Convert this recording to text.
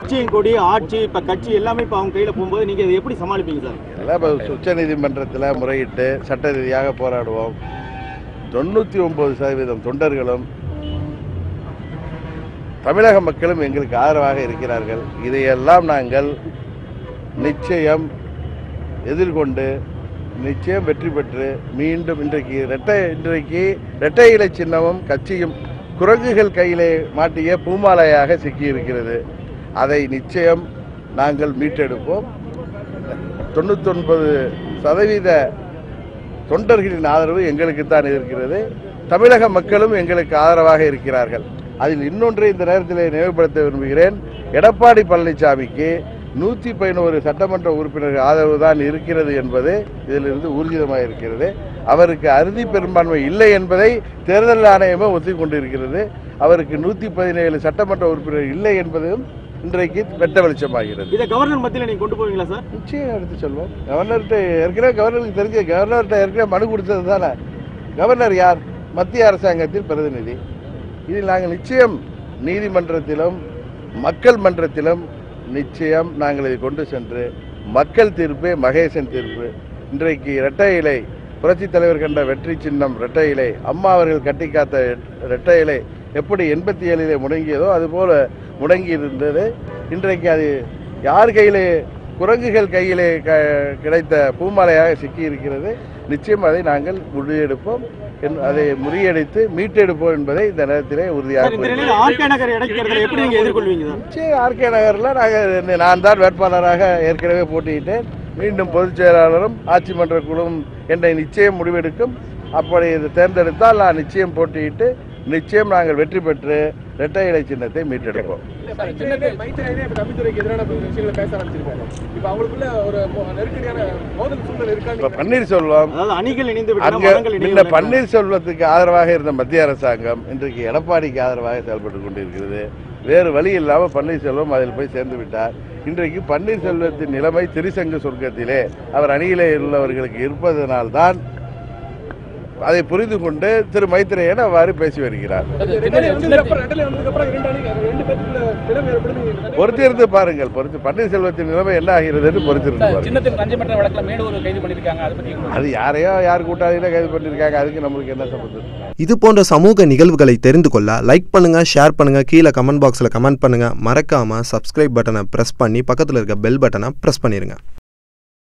கட்சியின் கொடி ஆட்சி இப்ப கட்சி எல்லாமே இப்ப அவங்க கையில போகும்போது நீங்க இதை எப்படி சமாளிப்பீங்க சார்? எல்லாம் இப்போ உச்ச நீதிமன்றத்தில் முறையிட்டு சட்ட ரீதியாக போராடுவோம். தொண்ணூற்றி ஒம்பது சதவீதம் தொண்டர்களும் தமிழக மக்களும் எங்களுக்கு ஆதரவாக இருக்கிறார்கள். இதையெல்லாம் நாங்கள் நிச்சயம் எதிர்கொண்டு நிச்சயம் வெற்றி பெற்று மீண்டும் இன்றைக்கு இரட்டை இன்றைக்கு இரட்டை இலை சின்னமும் கட்சியும் குரங்குகள் கையிலே மாட்டிய பூமாலையாக சிக்கியிருக்கிறது. அதை நிச்சயம் நாங்கள் மீட்டெடுப்போம். தொண்ணூத்தொன்பது சதவீத தொண்டர்களின் ஆதரவு எங்களுக்கு தான் இருக்கிறது. தமிழக மக்களும் எங்களுக்கு ஆதரவாக இருக்கிறார்கள். அதில் இன்னொன்றை இந்த நேரத்தில் நினைவுபடுத்த விரும்புகிறேன். எடப்பாடி பழனிசாமிக்கு நூற்றி பதினோரு சட்டமன்ற உறுப்பினர்கள் ஆதரவு தான் இருக்கிறது என்பது இதிலிருந்து ஊர்ஜிதமாக இருக்கிறது. அவருக்கு அறுதி பெரும்பான்மை இல்லை என்பதை தேர்தல் ஆணையமே ஒத்திக்கொண்டிருக்கிறது அவருக்கு நூற்றி பதினேழு சட்டமன்ற உறுப்பினர் இல்லை என்பதும் இன்றைக்கு வெட்ட வெளிச்சமாகிறது. இதை கவர்னர் மத்தியில நீங்க கொண்டு போவீங்களா சார்? நிச்சயம் எடுத்து சொல்வோம் கவர்னர்கிட்ட ஏற்கனவே கவர்னருக்கு தெரிஞ்ச கவர்னர்கிட்ட ஏற்கனவே மனு கொடுத்தது தானே? கவர்னர் யார்? மத்திய அரசாங்கத்தின் பிரதிநிதி. இதில் நாங்கள் நிச்சயம் நீதிமன்றத்திலும் மக்கள் மன்றத்திலும் நிச்சயம் நாங்கள் இதை கொண்டு சென்று மக்கள் தீர்ப்பே மகேசன் தீர்ப்பு. இன்றைக்கு இரட்டை இலை புரட்சித் தலைவர் கண்ட வெற்றி சின்னம் இரட்டை இலை அம்மா அவர்கள் கட்டி காத்த இரட்டை இலை எப்படி எண்பத்தி ஏழிலே முடங்கியதோ அதுபோல முடங்கி இருந்தது இன்றைக்கு அது யார் கையிலே குரங்குகள் கையிலே க கிடைத்த பூமாலையாக சிக்கி இருக்கிறது நிச்சயம் அதை நாங்கள் முறியெடுப்போம். அதை முறியடித்து மீட்டெடுப்போம் என்பதை இந்த நேரத்திலே உறுதியாக நிச்சயம் ஆர்கே நகரில் நாங்கள் நான் தான் வேட்பாளராக ஏற்கனவே போட்டியிட்டேன். மீண்டும் பொதுச் செயலாளரும் ஆட்சி மன்ற குழுவும் என்னை நிச்சயம் முடிவெடுக்கும். அப்படி இதை தேர்ந்தெடுத்தால் நான் நிச்சயம் போட்டியிட்டு நிச்சயம் நாங்கள் வெற்றி பெற்று இரட்டை இலை சின்னத்தை மீட்டெடுப்போம். மைத்திரனே இப்ப தம்பித்துறைக்கு எதிரான விஷயங்களை பேச ஆரம்பிச்சிருக்காங்க இப்ப அவங்களுக்குள்ள ஒரு மோ- நெருக்கடியான மோதல் சூழல் இப்போ இருக்கான்னு பன்னீர்செல்வம் பன்னீர்செல்வத்துக்கு ஆதரவாக இருந்த மத்திய அரசாங்கம் இன்றைக்கு எடப்பாடிக்கு ஆதரவாக செயல்பட்டு கொண்டிருக்கிறது. வேறு வழி இல்லாமல் பன்னீர்செல்வம் அதில் போய் சேர்ந்து விட்டார். இன்றைக்கு பன்னீர்செல்வத்தின் நிலைமை திரிசங்கு சொர்க்கத்திலே அவர் அணியிலே உள்ளவர்களுக்கு இருப்பதனால்தான் அதை புரிந்து கொண்டு திரு மைத்திரேயன் அவ்வாறு பேசி வருகிறார். ஏற்படுது பொறுத்திருந்து பாருங்கள் பொறுத்து பன்னீர்செல்வத்தின் நிலைமை என்ன ஆகிறது என்று பொறுத்திருந்து அதை பத்தி அது யாரையோ யார் கூட்டாளியில கைது பண்ணியிருக்காங்க அதுக்கு நம்மளுக்கு என்ன சம்பந்தம்? இது போன்ற சமூக நிகழ்வுகளை தெரிந்து கொள்ள லைக் பண்ணுங்க ஷேர் பண்ணுங்க கீழே கமெண்ட் பாக்ஸில் கமெண்ட் பண்ணுங்க. மறக்காம சப்ஸ்கிரைப் பட்டனை பிரஸ் பண்ணி பக்கத்தில் இருக்க பெல் பட்டனை பிரஸ் பண்ணிருங்க.